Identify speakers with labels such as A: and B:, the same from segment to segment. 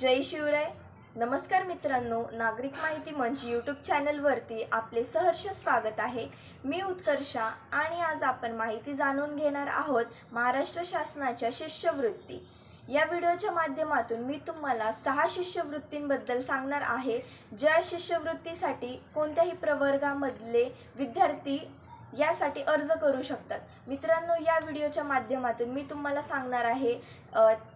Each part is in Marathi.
A: जय शिवराय. नमस्कार मित्रांनो नागरिक माहिती मंच यूट्यूब चॅनलवरती आपले सहर्ष स्वागत आहे. मी उत्कर्षा आणि आज आपण माहिती जाणून घेणार आहोत महाराष्ट्र शासनाच्या शिष्यवृत्ती. या व्हिडिओच्या माध्यमातून मी तुम्हाला सहा शिष्यवृत्तींबद्दल सांगणार आहे. ज्या शिष्यवृत्तीसाठी कोणत्याही प्रवर्गामधले विद्यार्थी यासाठी अर्ज करू शकतात. मित्रांनो या व्हिडिओच्या माध्यमातून मी तुम्हाला सांगणार आहे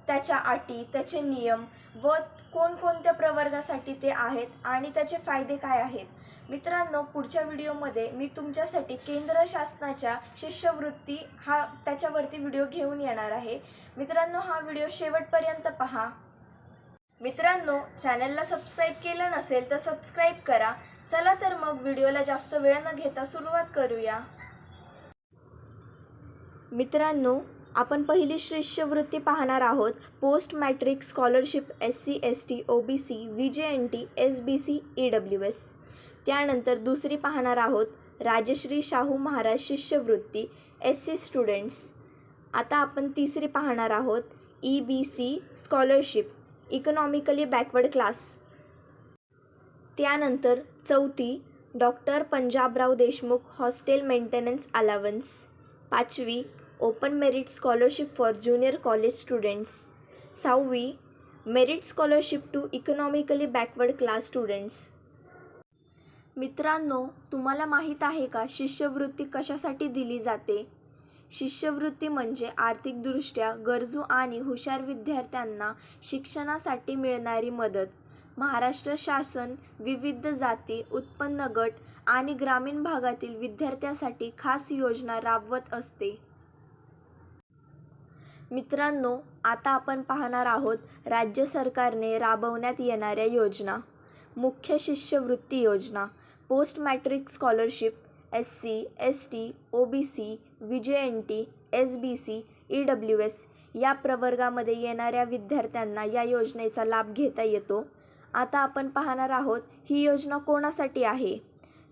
A: त्याच्या अटी त्याचे नियम व कोणकोणत्या प्रवर्गासाठी ते आहेत आणि त्याचे फायदे काय आहेत. मित्रांनो पुढच्या व्हिडिओमध्ये मी तुमच्यासाठी केंद्र शासनाच्या शिष्यवृत्ती हा त्याच्यावरती व्हिडिओ घेऊन येणार आहे. मित्रांनो हा व्हिडिओ शेवटपर्यंत पहा. मित्रांनो चॅनलला सबस्क्राईब केलं नसेल तर सबस्क्राईब करा. चला तर मग व्हिडिओला जास्त वेळ न घेता सुरुवात करूया. मित्रांनो आपण पहिली शिष्यवृत्ती पाहणार आहोत. Post matric scholarship S C S T O B C V J N T S B C E W S त्यानंतर दुसरी पाहणार आहोत. राजश्री शाहू महाराज शिष्यवृत्ती एस सी स्टुडंट्स. आता आपण तिसरी पाहणार आहोत. E B C scholarship economically backward class. त्यानंतर चौथी doctor Panjabrao Deshmukh hostel maintenance allowance. पाचवी open merit scholarship for junior college students. सहावी merit scholarship to economically backward class students. मित्रांनो तुम्हाला माहीत आहे का शिष्यवृत्ती कशासाठी दिली जाते? शिष्यवृत्ती म्हणजे आर्थिकदृष्ट्या गरजू आणि हुशार विद्यार्थ्यांना शिक्षणासाठी मिळणारी मदत. महाराष्ट्र शासन विविध जाती उत्पन्न गट आणि ग्रामीण भागातील विद्यार्थ्यांसाठी खास योजना राबवत असते. मित्रांनो आता आपण पाहणार आहोत राज्य सरकारने राबवण्यात येणाऱ्या योजना. मुख्य शिष्यवृत्ती योजना post matric scholarship S C S T O B C V J N T S B C E W S या प्रवर्गामध्ये येणाऱ्या विद्यार्थ्यांना या योजनेचा लाभ घेता येतो. आता आपण पाहणार आहोत ही योजना कोणासाठी आहे?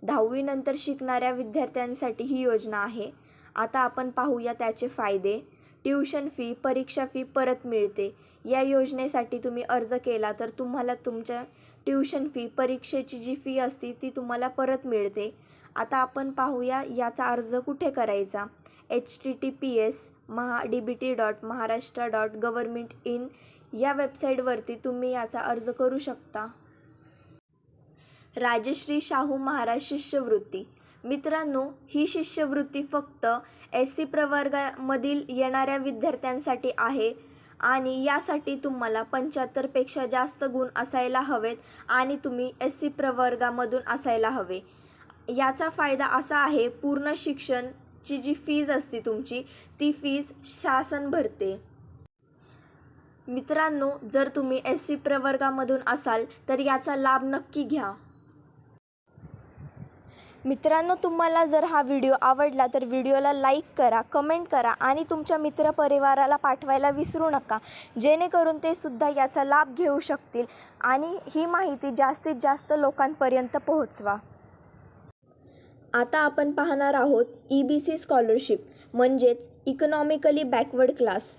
A: दहावीनंतर शिकणाऱ्या विद्यार्थ्यांसाठी ही योजना आहे. आता आपण पाहूया त्याचे फायदे. ट्यूशन फी परीक्षा फी परत मिळते. या योजनेसाठी तुम्ही अर्ज केला तर तुम्हाला तुमच्या ट्यूशन फी परीक्षेची जी फी असते ती तुम्हाला परत मिळते. आता आपण पाहूया याचा अर्ज कुठे करायचा? H T T P S Maha D B T dot Maharashtra dot government in या वेबसाईटवरती तुम्ही याचा अर्ज करू शकता. राजश्री शाहू महाराज शिष्यवृत्ती. मित्रांनो ही शिष्यवृत्ती फक्त एस सी प्रवर्गामधील येणाऱ्या विद्यार्थ्यांसाठी आहे आणि यासाठी तुम्हाला पंच्याहत्तरपेक्षा जास्त गुण असायला हवेत आणि तुम्ही एस सी प्रवर्गामधून असायला हवे. याचा फायदा असा आहे पूर्ण शिक्षणची जी फीज असते तुमची ती फीज शासन भरते. मित्रांनो जर तुम्ही एस सी प्रवर्गामधून असाल तर याचा लाभ नक्की घ्या. मित्रांनो तुम्हाला जर हा व्हिडिओ आवडला तर व्हिडिओला लाईक करा कमेंट करा आणि तुमच्या मित्रपरिवाराला पाठवायला विसरू नका. जेणेकरून ते सुद्धा याचा लाभ घेऊ शकतील आणि ही माहिती जास्तीत जास्त लोकांपर्यंत पोहोचवा. आता आपण पाहणार आहोत ई बी सी स्कॉलरशिप म्हणजेच इकॉनॉमिकली बॅकवर्ड क्लास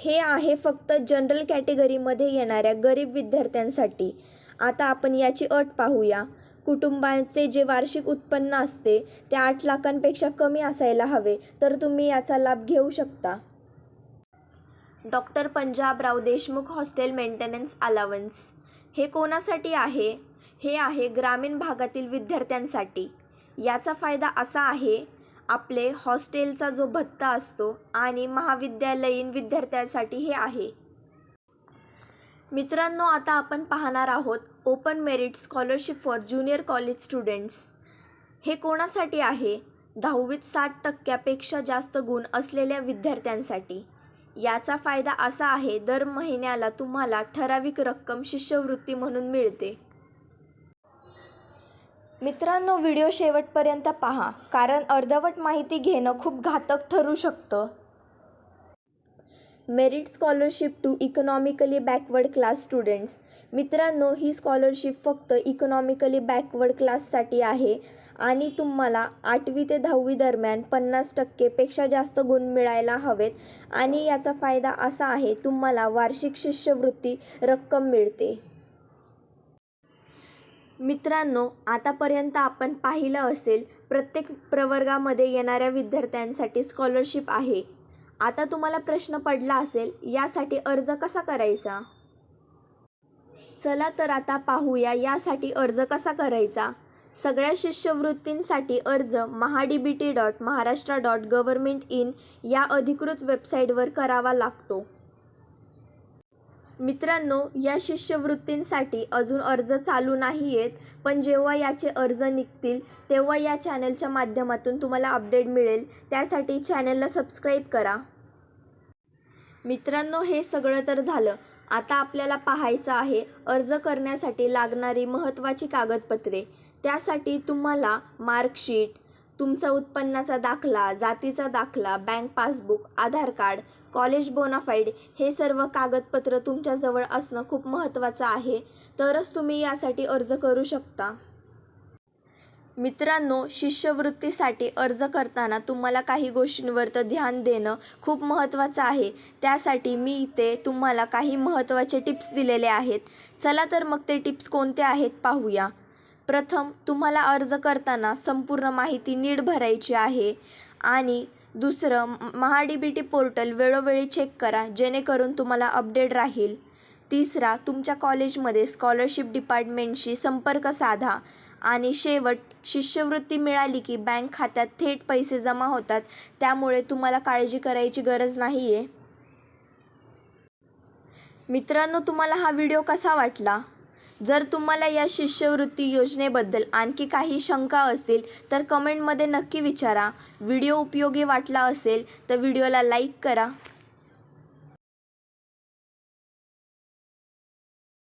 A: हे आहे फक्त जनरल कॅटेगरीमध्ये येणाऱ्या गरीब विद्यार्थ्यांसाठी. आता आपण याची अट पाहूया. कुटुंबाचे जे वार्षिक उत्पन्न असते ते आठ लाखांपेक्षा कमी असायला हवे तर तुम्ही याचा लाभ घेऊ शकता. Doctor Panjabrao Deshmukh hostel maintenance allowance. हे कोणासाठी आहे? हे आहे ग्रामीण भागातील विद्यार्थ्यांसाठी. याचा फायदा असा आहे आपले हॉस्टेलचा जो भत्ता असतो आणि महाविद्यालयीन विद्यार्थ्यांसाठी हे आहे. मित्रांनो आता आपण पाहणार आहोत open merit scholarship for junior college students. हे कोणासाठी आहे? दहावीत साठ टक्क्यापेक्षा जास्त गुण असलेल्या विद्यार्थ्यांसाठी. याचा फायदा असा आहे दर महिन्याला तुम्हाला ठराविक रक्कम शिष्यवृत्ती म्हणून मिळते. मित्रांनो व्हिडिओ शेवटपर्यंत पहा कारण अर्धवट माहिती घेणं खूप घातक ठरू शकतं. Merit scholarship to economically backward class students मित्रांनो ही स्कॉलरशिप फक्त इकॉनॉमिकली बॅकवर्ड क्लाससाठी आहे आणि तुम्हाला आठवी ते दहावी दरम्यान पन्नास टक्केपेक्षा जास्त गुण मिळायला हवेत आणि याचा फायदा असा आहे तुम्हाला वार्षिक शिष्यवृत्ती रक्कम मिळते. मित्रांनो आतापर्यंत आपण पाहिलं असेल प्रत्येक प्रवर्गामध्ये येणाऱ्या विद्यार्थ्यांसाठी स्कॉलरशिप आहे. आता तुम्हाला प्रश्न पडला असेल यासाठी अर्ज कसा करायचा? चला तर आता पाहूया यासाठी अर्ज कसा करायचा? सगळ्या शिष्यवृत्तींसाठी अर्ज Maha D B T dot Maharashtra dot government in या अधिकृत वेबसाईटवर करावा लागतो. मित्रांनो या शिष्यवृत्तींसाठी अजून अर्ज चालू नाही आहेत पण जेव्हा याचे अर्ज निघतील तेव्हा या चॅनलच्या माध्यमातून तुम्हाला अपडेट मिळेल. त्यासाठी चॅनलला सबस्क्राईब करा. मित्रांनो हे सगळं तर झालं. आता आपल्याला पाहायचं आहे अर्ज करण्यासाठी लागणारी महत्त्वाची कागदपत्रे. त्यासाठी तुम्हाला मार्कशीट तुमचा उत्पन्नाचा दाखला जातीचा दाखला bank passbook Aadhaar card college bonafide हे सर्व कागदपत्र तुमच्याजवळ असणं खूप महत्त्वाचं आहे. तरच तुम्ही यासाठी अर्ज करू शकता. मित्रांनो शिष्यवृत्तीसाठी अर्ज करताना तुम्हाला काही गोष्टींवर तर ध्यान देणं खूप महत्त्वाचं आहे. त्यासाठी मी इथे तुम्हाला काही महत्त्वाचे टिप्स दिलेले आहेत. चला तर मग ते टिप्स कोणते आहेत पाहूया. प्रथम तुम्हाला अर्ज करताना संपूर्ण माहिती नीट भरायची आहे. आणि दुसरं Maha D B T portal वेळोवेळी चेक करा जेणेकरून तुम्हाला अपडेट राहील. तिसरा तुमच्या कॉलेजमध्ये स्कॉलरशिप डिपार्टमेंटशी संपर्क साधा. आणि शेवट शिष्यवृत्ती मिळाली की बँक खात्यात थेट पैसे जमा होतात त्यामुळे तुम्हाला काळजी करायची गरज नाही आहे मित्रांनो तुम्हाला हा व्हिडिओ कसा वाटला? जर तुम्हाला या शिष्यवृत्ती योजनेबद्दल आणखी काही शंका असतील तर कमेंटमध्ये नक्की विचारा. व्हिडिओ उपयोगी वाटला असेल तर व्हिडिओला लाईक करा.